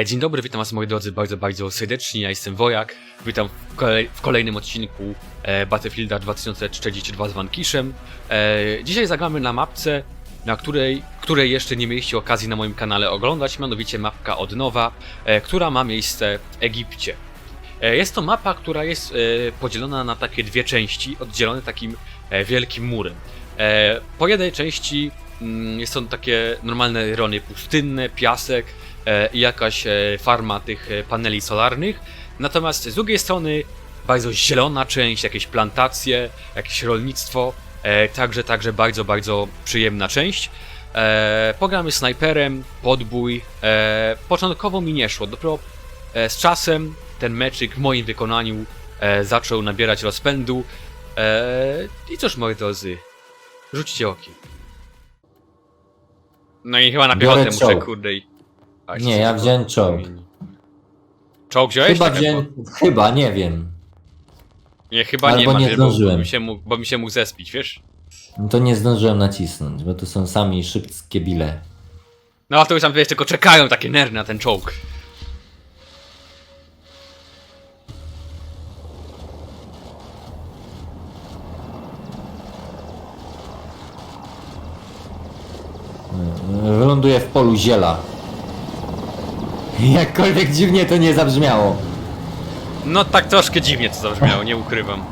E, Dzień dobry, witam was moi drodzy bardzo, bardzo serdecznie, ja jestem Wojak, witam w, kolej, w kolejnym odcinku e, Battlefielda 2042 z Vanquishem. E, dzisiaj zagramy na mapce, na której, której jeszcze nie mieliście okazji na moim kanale oglądać, mianowicie mapka od nowa, e, która ma miejsce w Egipcie. E, Jest to mapa, która jest e, podzielona na takie dwie części, oddzielone takim e, wielkim murem. E, Po jednej części mm, są takie normalne rejony pustynne, piasek jakaś e, farma tych e, paneli solarnych. Natomiast z drugiej strony bardzo zielona część, jakieś plantacje, jakieś rolnictwo, e, także, także bardzo, bardzo przyjemna część. E, pogramy snajperem, podbój. E, początkowo mi nie szło, dopiero e, z czasem ten meczyk w moim wykonaniu e, zaczął nabierać rozpędu. E, I cóż, moi drodzy, rzućcie okiem. No i chyba na piechotę muszę, kurde i... Nie, ja wziąłem czołg. Czołg wziąłeś? Chyba Tak, wziąłem, chyba, nie wiem. Nie, chyba nie Albo ma, nie wiesz, bo, bo, zdążyłem. mi się mógł, bo mi się mógł zespić, wiesz? No to nie zdążyłem nacisnąć, bo to są sami szybkie bile. No a to już tam, wiesz, tylko czekają takie nerwy na ten czołg. Wyląduję w polu ziela. Jakkolwiek dziwnie to nie zabrzmiało. No tak troszkę dziwnie to zabrzmiało, nie ukrywam.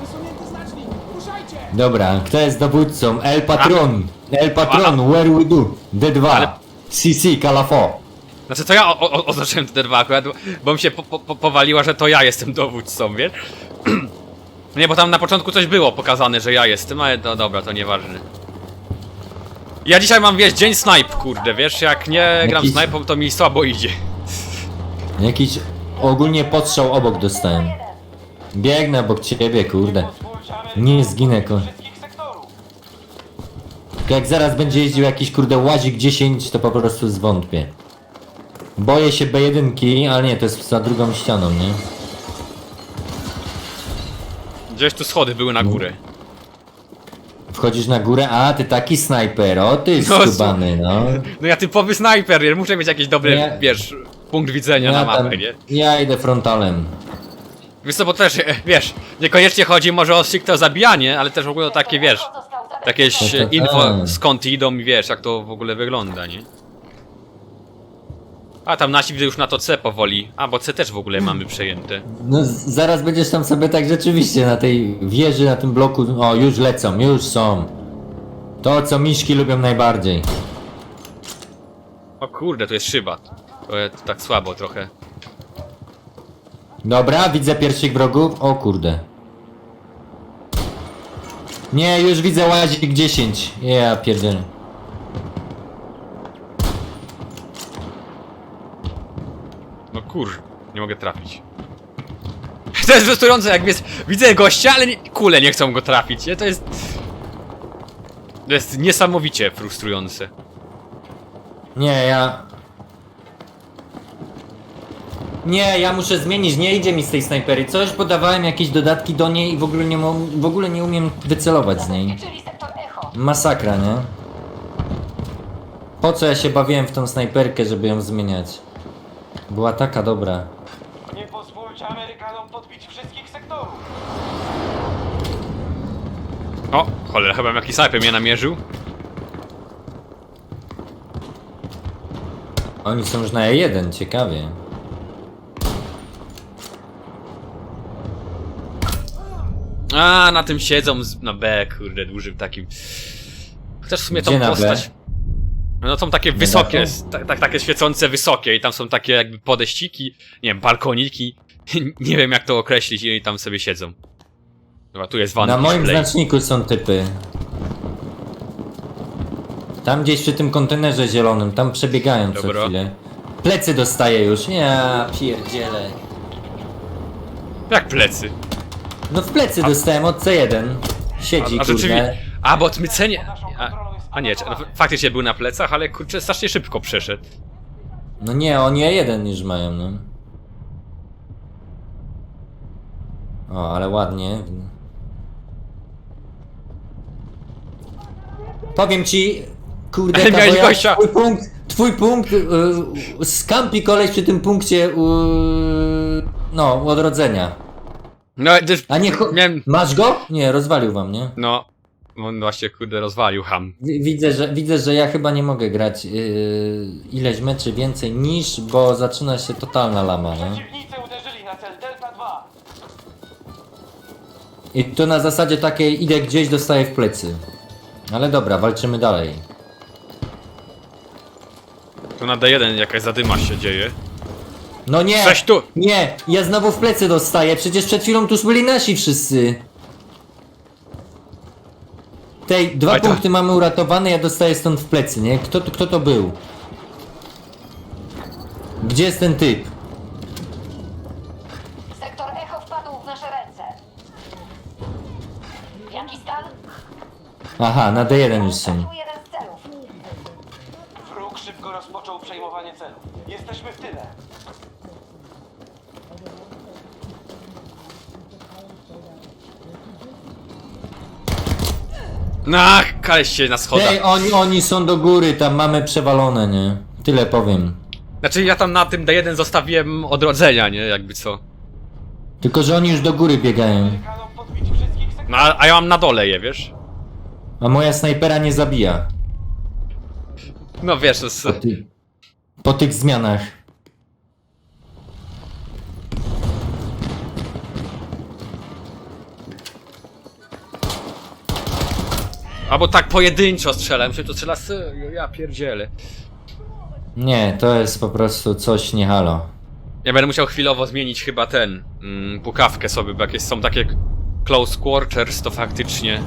Wysunięty znacznik! Ruszajcie! Dobra, kto jest dowódcą? El Patron! El Patron, where we do? D2. Ale- CC, Calafo. Znaczy to ja o, o, oznaczyłem te dwa akurat, bo- bo mi się po, po, po, powaliła, że to ja jestem dowódcą, wiesz? Nie, bo tam na początku coś było pokazane, że ja jestem, ale no dobra, to nieważne. Ja dzisiaj mam, wiesz, dzień snipe, kurde, wiesz, jak nie gram Jakiś- snipą, to mi słabo idzie. Jakiś ogólnie podstrzał obok dostałem. Biegnę obok ciebie, kurde. Nie zginę, ko. Tylko Jak zaraz będzie jeździł jakiś kurde łazik 10, to po prostu zwątpię. Boję się B1, ale nie, to jest za drugą ścianą, nie? Gdzieś tu schody były na górę. Wchodzisz na górę, a ty taki snajper, o ty No, skubany, no. No ja typowy snajper, nie? muszę mieć jakiś dobry, Nie. wiesz, punkt widzenia na Ja, mapę, nie? ja idę frontalem. Wiesz co, bo też, e, wiesz, niekoniecznie chodzi może o stricte zabijanie, ale też w ogóle o takie, wiesz, jakieś No to e, info tak. skąd idą i wiesz, jak to w ogóle wygląda, nie? A tam nasi widzę już na to C powoli, a bo C też w ogóle mamy przejęte. No z- zaraz będziesz tam sobie tak rzeczywiście na tej wieży, na tym bloku, o już lecą, już są. To co miszki lubią najbardziej. O kurde, tu jest szyba. To jest tak słabo trochę. Dobra, widzę pierwszych wrogów. O kurde. Nie, już widzę łazik 10. Ja pierdzielę. Kur, nie mogę trafić. To jest frustrujące, jak jest, widzę gościa, ale nie, kule nie chcą go trafić, nie? To jest... To jest niesamowicie frustrujące. Nie, ja... Nie, ja muszę zmienić, nie idzie mi z tej snajpery. Coś podawałem jakieś dodatki do niej i w ogóle nie, mo- w ogóle nie umiem wycelować z niej. Czyli sektor Echo. Masakra, nie? Po co ja się bawiłem w tą snajperkę, żeby ją zmieniać? Była taka dobra. Nie pozwólcie Amerykanom podbić wszystkich sektorów! O, cholera, chyba jakiś snajper mnie namierzył. Oni są już na E1, ciekawie. A, na tym siedzą z, na B, kurde, dużym takim. Chociaż w sumie tą Gdzie na B? postać. No są takie wysokie, tak, tak, takie świecące wysokie i tam są takie jakby podeściki, nie wiem, balkoniki. nie wiem jak to określić i oni tam sobie siedzą. Dobra, tu jest van Na moim display. znaczniku są typy. Tam gdzieś przy tym kontenerze zielonym, tam przebiegają co Dobra. chwilę. Plecy dostaję już. Ja pierdzielę. Jak plecy. No w plecy dostałem od C1. Siedzi, A, a kurde. rzeczywiście. A, bo odmycenie. A, nie, no, faktycznie był na plecach, ale kurczę, strasznie szybko przeszedł. No nie, oni E1 już mają, no. O, ale ładnie. Powiem ci, kurde, Ale miałeś Kawoja, gościa. twój punkt, twój punkt, y, skampi koleś przy tym punkcie, y, no, u odrodzenia. No, też A nie, miałem... masz go? Nie, rozwalił wam, nie? No, on właśnie, kurde, rozwalił ham. Wi- Widzę, że, widzę, że ja chyba nie mogę grać yy, ileś meczy więcej niż, bo zaczyna się totalna lama, nie? Przeciwnicy uderzyli na cel Delta 2. I to na zasadzie takiej idę gdzieś, dostaję w plecy. Ale dobra, walczymy dalej. Tu na D1 jakaś zadyma się dzieje. No nie! Cześć tu! Nie! Ja znowu w plecy dostaję, przecież przed chwilą tu byli nasi wszyscy. Tej, dwa Oj, to- punkty mamy uratowane, ja dostaję stąd w plecy, nie? Kto, to- kto to był? Gdzie jest ten typ? Sektor Echo wpadł w nasze ręce. Jaki stan? Aha, na D1 już są. Stracił jeden z celów. Wróg szybko rozpoczął przejmowanie celu. Jesteśmy w tyle. No, kaleś się na schodach. Ej, oni, oni są do góry, tam mamy przewalone, nie? Tyle powiem. Znaczy ja tam na tym D1 zostawiłem odrodzenia, nie? Jakby co. Tylko, że oni już do góry biegają. No, a a ja mam na dole je, wiesz? A moja snajpera nie zabija. No wiesz, to jest... Po, ty, po tych zmianach. Albo tak pojedynczo strzelam, się to strzela serio, ja pierdzielę. Nie, to jest po prostu coś nie halo. Ja będę musiał chwilowo zmienić chyba ten, mm, pukawkę sobie, bo jakieś są takie close quarters, to faktycznie...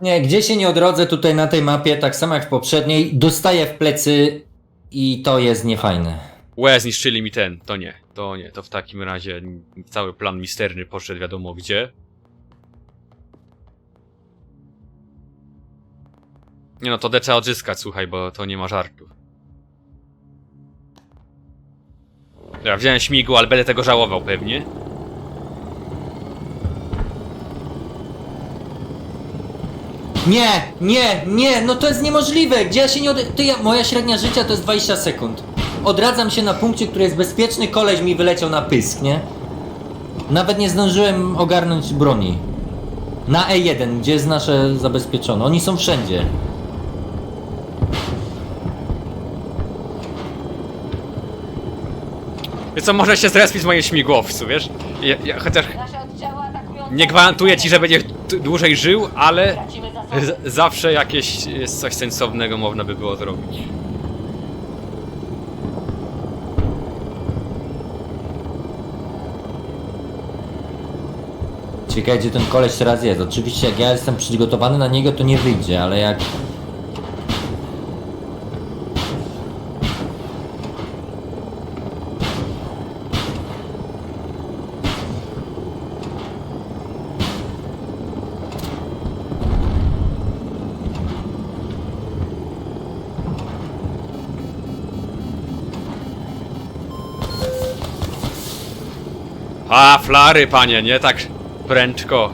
Nie, gdzie się nie odrodzę tutaj na tej mapie, tak samo jak w poprzedniej, dostaję w plecy i to jest niefajne. Łe, zniszczyli mi ten, to nie, to nie, to w takim razie cały plan misterny poszedł wiadomo gdzie. Nie no, to D trzeba odzyskać, słuchaj, bo to nie ma żartu. Ja wziąłem śmigło, ale będę tego żałował pewnie. Nie, nie, nie, no to jest niemożliwe. Gdzie ja się nie od... Ty, ja, moja średnia życia to jest 20 sekund. Odradzam się na punkcie, który jest bezpieczny, koleś mi wyleciał na pysk, nie? Nawet nie zdążyłem ogarnąć broni. Na E1, gdzie jest nasze zabezpieczone. Oni są wszędzie. Co, może się zrespić z moim śmigłowcu, wiesz? Ja, ja, chociaż Nasze oddziały atakują... nie gwarantuję ci, że będzie t- dłużej żył, ale Tracimy zasoby. z- zawsze jakieś jest coś sensownego można by było zrobić. Ciekawe, gdzie ten koleś teraz jest. Oczywiście, jak ja jestem przygotowany na niego, to nie wyjdzie, ale jak. A, flary, panie, nie tak prędko.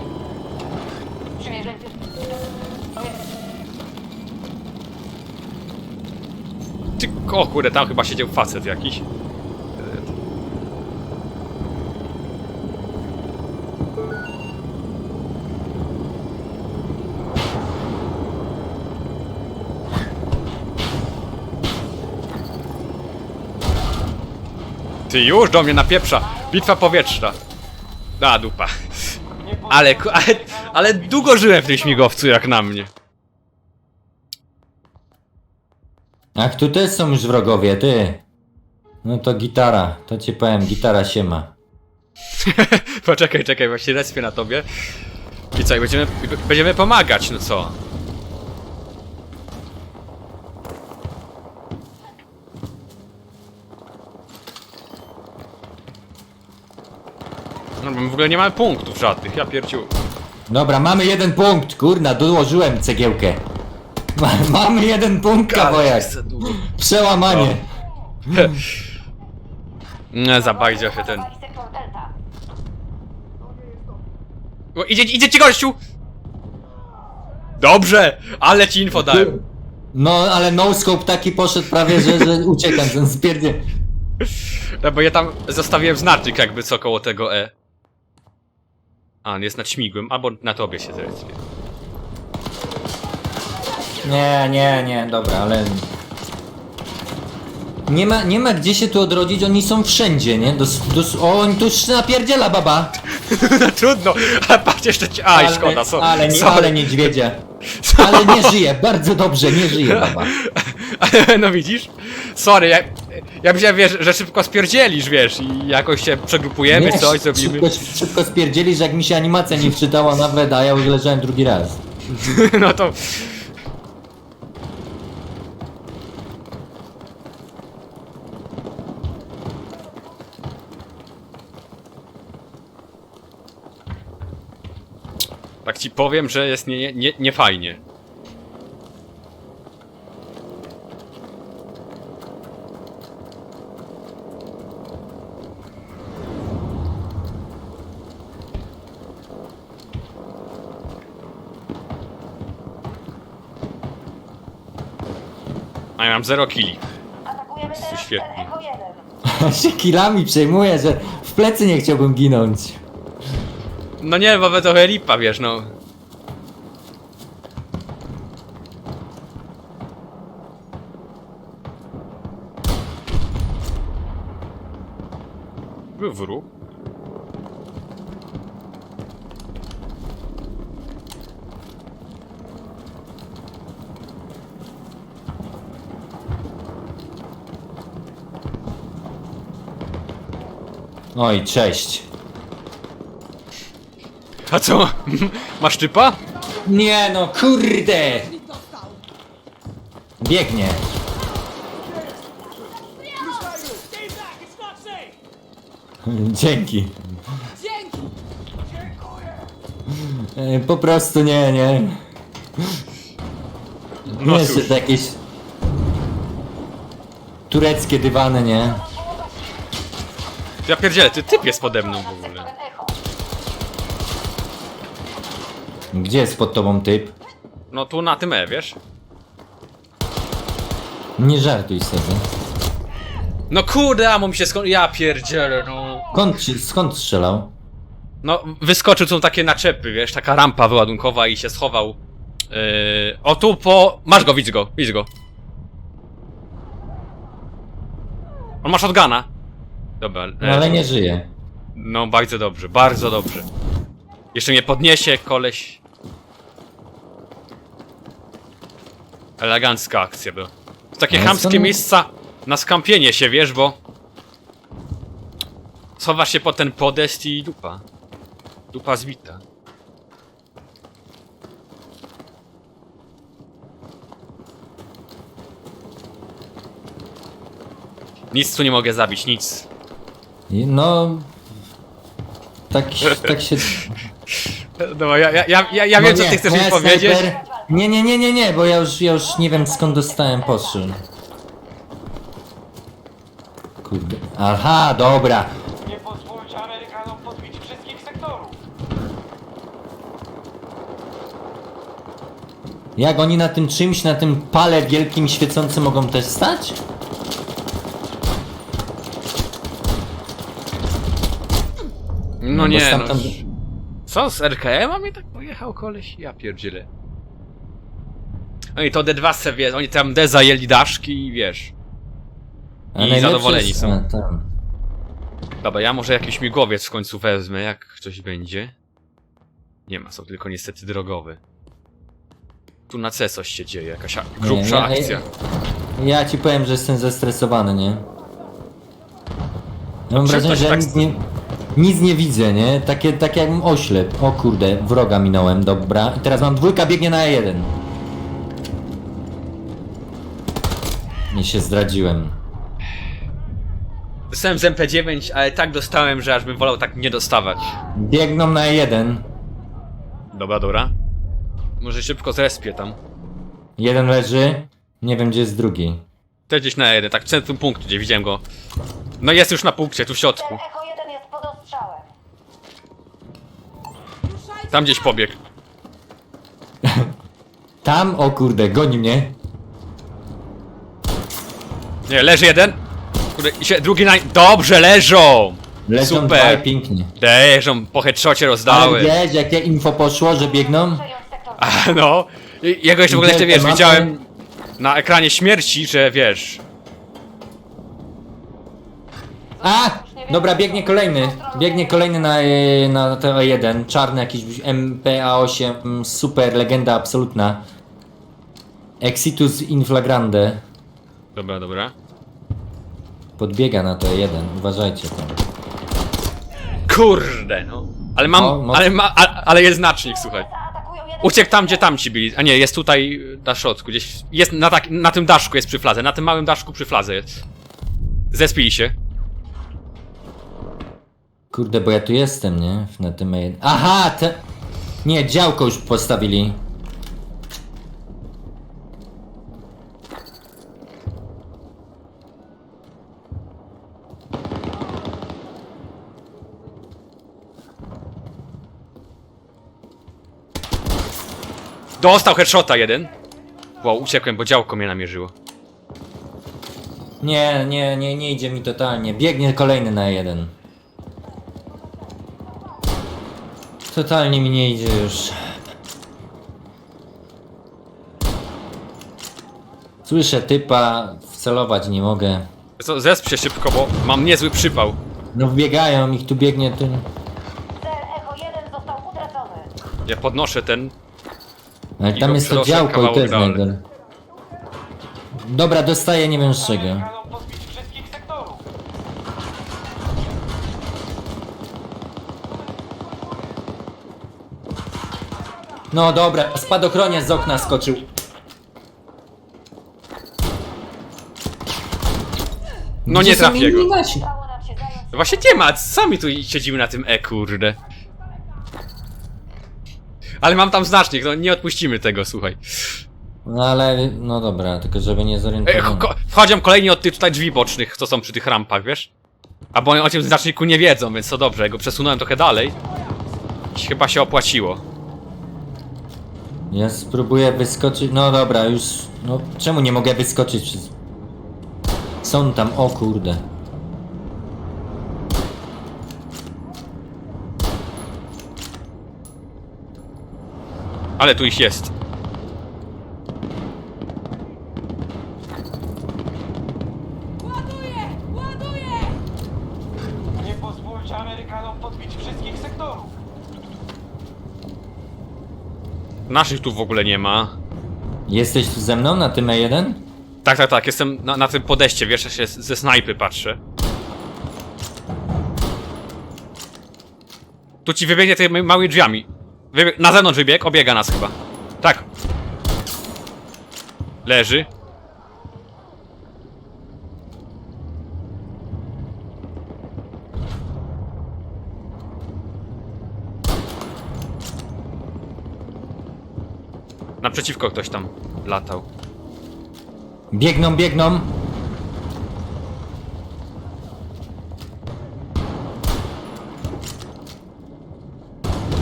Ty, o kurde, tam chyba siedział facet jakiś. Ty już do mnie napieprza. Bitwa powietrzna. Da, dupa. Ale, ale, ale długo żyłem w tym śmigowcu jak na mnie. Ach, tu też są już wrogowie, ty. No to gitara, to ci powiem, gitara się ma. Poczekaj, czekaj, właśnie respię na tobie. I co, i będziemy, będziemy pomagać, no co? No, bo my w ogóle nie mamy punktów żadnych, ja pierciu. Dobra, mamy jeden punkt, kurna, dołożyłem cegiełkę. Ma, mamy jeden punkt, kawojak. Przełamanie. Nie, zabajdzie się ten. O, idzie, idzie ci gościu! Dobrze, ale ci info dałem. No, ale no scope taki poszedł prawie, że, że uciekam, ten spierdzie. No bo ja tam zostawiłem znacznik jakby co koło tego E. A, on jest nad śmigłem, albo na tobie się zresztą. Nie, nie, nie, dobra, ale... Nie ma, nie ma gdzie się tu odrodzić, oni są wszędzie, nie? Dos, dos, o, oni tu już napierdziela baba. No trudno, ale patrz jeszcze ci... Aj, szkoda, so, ale, nie, sorry. ale niedźwiedzia. Ale nie żyje, bardzo dobrze, nie żyje baba. no widzisz? Sorry, ja, ja myślałem, wiesz, że szybko spierdzielisz, wiesz, i jakoś się przegrupujemy, Nie, coś zrobimy. Szybko, szybko spierdzieli, że jak mi się animacja nie wczytała nawet, a ja już leżałem drugi raz. No to... Tak ci powiem, że jest nie, nie, nie fajnie. 0 killi. Atakujemy teraz Świetnie. cel Echo 1. się kilami przejmuję, że w plecy nie chciałbym ginąć. No nie, bo trochę lipa, wiesz, no. Był wróg. Oj, cześć. A co? Masz typa? Nie no, kurde! Biegnie. Dzięki. Dzięki! E, Po prostu nie, nie. No Nie, cóż. że jakieś... Tureckie dywany, nie? Ja pierdzielę, ty typ jest pode mną w ogóle. Gdzie jest pod tobą typ? No tu na tym E, wiesz? Nie żartuj sobie. No kurde, amo mi się skąd... Ja pierdzielę, no. Skąd, ci- skąd strzelał? No, wyskoczył, są takie naczepy, wiesz, taka rampa wyładunkowa i się schował. Yy, o tu po... Masz go, widz go, widz go. On ma shotguna. Dobra. No, e, ale nie żyje. No, bardzo dobrze, bardzo dobrze. Jeszcze mnie podniesie, koleś. Elegancka akcja była. To takie Ale chamskie miejsca na skampienie się, wiesz, bo... Schowasz się pod ten podest i dupa. Dupa zbita. Nic tu nie mogę zabić, nic. I No... Tak, tak się... No, ja, ja, ja, ja, ja wiem, No co ty chcesz mi powiedzieć. Nie, nie, nie, nie, nie, bo ja już, ja już nie wiem skąd dostałem postrzel. Kurde. Aha, dobra. Nie pozwólcie Amerykanom podbić wszystkich sektorów. Jak oni na tym czymś, na tym pale wielkim świecącym mogą też stać? No nie, no. stamtąd- Co, z RKM a mnie tak pojechał koleś? Ja pierdzielę. No i to D2 se wiesz, oni tam D zajęli daszki i wiesz. A I zadowoleni jest- są. tam. Dobra, ja może jakiś migowiec w końcu wezmę, jak coś będzie. Nie ma, są tylko niestety drogowe. Tu na C coś się dzieje, jakaś grubsza ja- akcja. Ja ci powiem, że jestem zestresowany, nie? Ja mam wrażenie, że ja tak- nie, nic nie widzę, nie? Takie, takie jakbym oślep. O kurde, wroga minąłem, dobra. I teraz mam dwójka, biegnie na E1. Nie się zdradziłem. Dostałem z MP9, ale tak dostałem, że aż bym wolał tak nie dostawać. Biegną na E1. Dobra, dobra. Może szybko zrespię tam. Jeden leży. Nie wiem, gdzie jest drugi. To gdzieś na jeden, tak w centrum punktu, gdzie widziałem go. No jest już na punkcie, tu w środku. Tam gdzieś pobiegł. Tam, o kurde, goni mnie. Nie, leży jeden. Kurde, i się drugi na... Dobrze, leżą! Leżą Super. dwaj pięknie. Leżą, po headshocie Ale rozdały. wiesz, jakie info poszło, że biegną? A, no. I- Jego jeszcze w ogóle jeszcze, wiesz, Tematy- widziałem na ekranie śmierci, że wiesz... A! Dobra, biegnie kolejny. Biegnie kolejny na, e, na TO1. Czarny jakiś MPA8. mm, Super, legenda absolutna. Exitus inflagrande. Dobra, dobra. Podbiega na TO1. Uważajcie tam. Kurde, no. Ale mam, O, mocno. ale, ma, a, ale jest znacznik, słuchaj. Zaatakują jeden Uciekł tam, gdzie tamci byli. A nie, jest tutaj na środku, gdzieś. Jest na, tak, na tym daszku, jest przy fladze. Na tym małym daszku przy fladze jest. Zespili się. Kurde, bo ja tu jestem, nie? Na tym E1. Aha! Te... Nie, działko już postawili. Dostał headshota jeden. Wow, uciekłem, bo działko mnie namierzyło. Nie, nie, nie, nie idzie mi totalnie. Biegnie kolejny na jeden. Totalnie mi nie idzie już. Słyszę typa, wcelować nie mogę. Co, zesp się szybko, bo mam niezły przypał. No wbiegają, ich tu biegnie ten... Cel Echo 1 został utracony. Ja podnoszę ten. Ale I tam go jest to przenoszę działko i to kawałek jest dalej. najgorsze. Dobra, dostaję nie wiem z czego. No dobra, spadochroniarz z okna skoczył. No Gdzie nie są trafię go. inni nasi? Udało nam się zająć Właśnie nie ma, sami tu siedzimy na tym E, kurde. Ale mam tam znacznik, no nie odpuścimy tego, słuchaj. No ale, no dobra, tylko żeby nie Ej, zorientowano. ko- wchodzą kolejni od tych tutaj drzwi bocznych, co są przy tych rampach, wiesz? A bo oni o tym znaczniku nie wiedzą, więc to dobrze, ja go przesunąłem trochę dalej. Chyba się opłaciło. Ja spróbuję wyskoczyć. No dobra, już. No czemu nie mogę wyskoczyć. Są tam, o kurde. Ale tu ich jest. Ładuję! Ładuję! Nie pozwólcie Amerykanom podbić wszystkich sektorów. Naszych tu w ogóle nie ma. Jesteś tu ze mną na tym E1? Tak, tak, tak, jestem na, na tym podejście, wiesz, ja się z- ze snajpy patrzę. Tu ci wybiegnie tymi małymi drzwiami. Wybieg na zewnątrz wybieg, obiega nas chyba. Tak. Leży. Naprzeciwko ktoś tam latał. Biegną, biegną.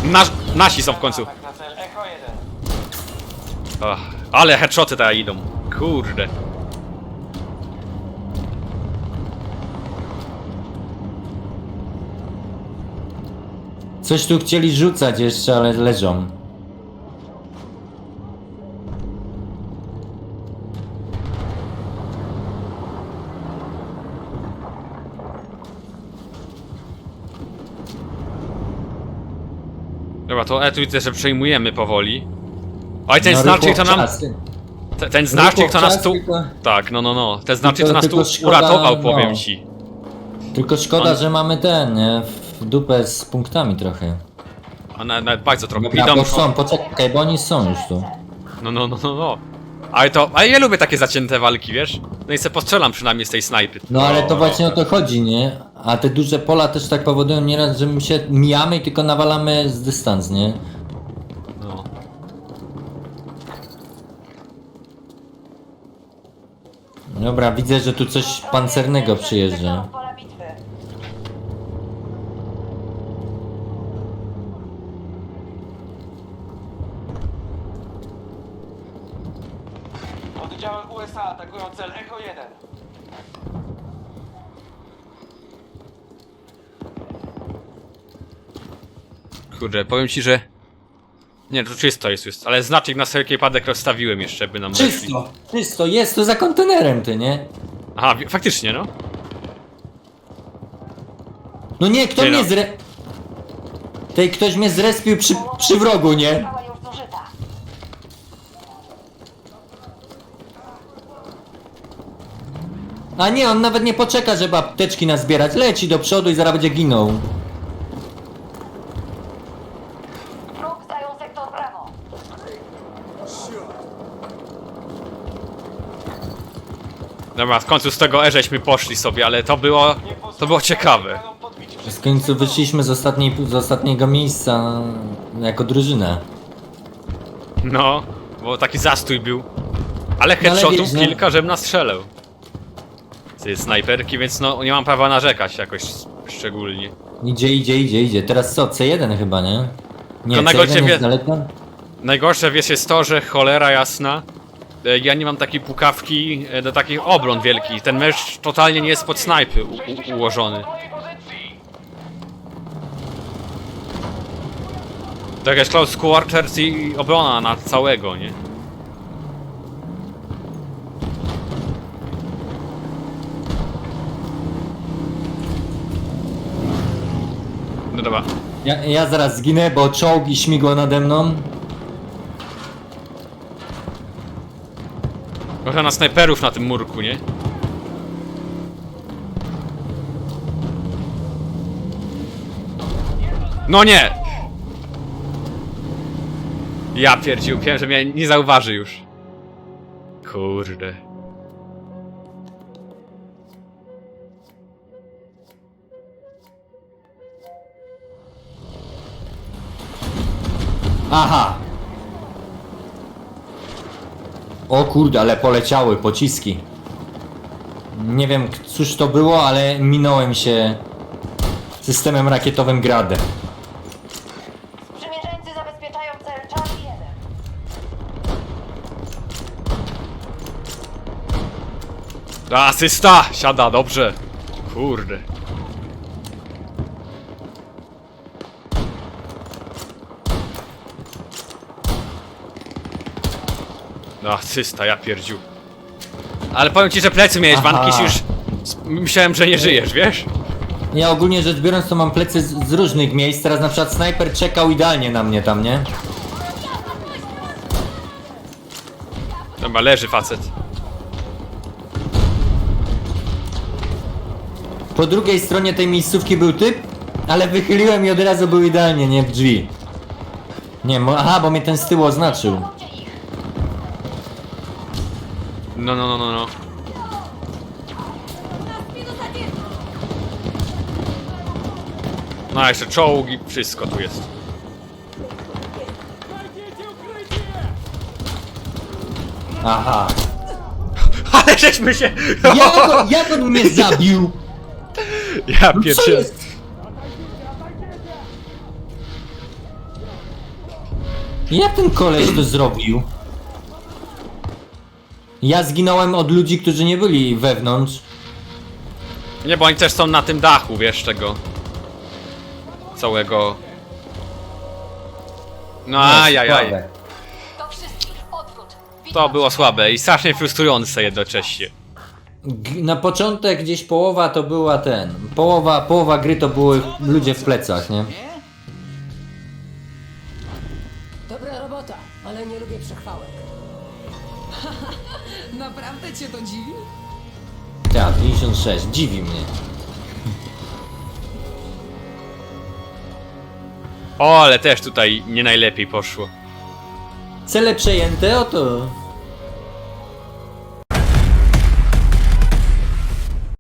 Nasz, nasi są w końcu. Atak na cel Echo 1. Ach, ale headshoty teraz idą. Kurde. Coś tu chcieli rzucać jeszcze, ale leżą. Dobra, to tu widzę, że przejmujemy powoli. Oj, ten No, znacznik to nam. te- Ten znacznik to nas tu. tylko- Tak, no, no, no. Ten znacznik to nas tu szkoda, uratował, no. powiem ci. Tylko szkoda, On- że mamy ten, nie? W dupę z punktami trochę. A nawet, nawet bardzo trochę. Dobra, Idą. bo są, poczekaj, bo oni są już tu. No, no, no, no, no. Ale to. Ale ja lubię takie zacięte walki, wiesz? No i se postrzelam przynajmniej z tej snajpy. No ale to właśnie o to chodzi, nie? A te duże pola też tak powodują nieraz, że my się mijamy i tylko nawalamy z dystans, nie? No. Dobra, widzę, że tu coś pancernego przyjeżdża. Oddziały USA atakują cel Echo 1. Kurde, powiem ci, że... Nie, tu czysto jest, jest. Ale znaczek na wszelki wypadek rozstawiłem jeszcze, by nam weszli. Czysto, czysto, jest to za kontenerem, ty, nie? Aha, faktycznie, no. No nie, kto Nie mnie no. zre... Tej ktoś mnie zrespił przy, przy wrogu, nie? A nie, on nawet nie poczeka, żeby apteczki nazbierać. Leci do przodu i zaraz będzie ginął. Wróg zajął sektor prawo. Dobra, w końcu z tego E żeśmy poszli sobie, ale to było... To było ciekawe. W końcu wyszliśmy z, ostatniej, z ostatniego miejsca jako drużyna. No, bo taki zastój był. Ale No ale headshotów wiesz, no- kilka, żebym nastrzelał. Z tej snajperki, więc no nie mam prawa narzekać jakoś szczególnie. Idzie, idzie, idzie, idzie. Teraz co? C1 chyba, nie? Nie, To na C1 goście wie- jest daleko? Najgorsze wiesz jest to, że cholera jasna. E, Ja nie mam takiej pukawki e, do takich obron wielkich. Ten mecz totalnie nie jest pod snajpy ułożony. To jakaś close quarters i obrona na całego, nie? No dobra. Ja, ja zaraz zginę, bo czołg i śmigło nade mną. Trochę na snajperów na tym murku, nie? No nie! Ja pierdził, wiem, że mnie nie zauważy już. Kurde. Aha! O kurde, ale poleciały pociski. Nie wiem, cóż to było, ale minąłem się systemem rakietowym Grad. Sprzymierzeńcy zabezpieczają cel Charlie 1. Asysta! Siada, dobrze. Kurde. No, asysta, ja pierdziu. Ale powiem ci, że plecy miałeś, Aha. Van Kiss, już... s- Myślałem, że nie żyjesz, wiesz? Ja ogólnie rzecz biorąc to mam plecy z, z różnych miejsc. Teraz na przykład snajper czekał idealnie na mnie tam, nie? Dobra, leży facet. Po drugiej stronie tej miejscówki był typ, ale wychyliłem i od razu był idealnie, nie w drzwi. Nie, mo- aha, bo mnie ten z tyłu oznaczył. No, no, no, no, no. No, jeszcze czołg i wszystko tu jest. Aha. Ale żeśmy się... Jak on, mnie zabił? Ja No Co Jak ten koleś to zrobił? Ja zginąłem od ludzi, którzy nie byli wewnątrz. Nie, bo oni też są na tym dachu, wiesz czego. Całego. No ajajaj. Słabe. Do wszystkich odwrót. To było słabe i strasznie frustrujące jednocześnie. G- Na początek gdzieś połowa to była ten. Połowa, połowa gry to były ludzie w plecach, nie? Tak, 56, dziwi mnie. O, ale też tutaj nie najlepiej poszło. Cele przejęte, oto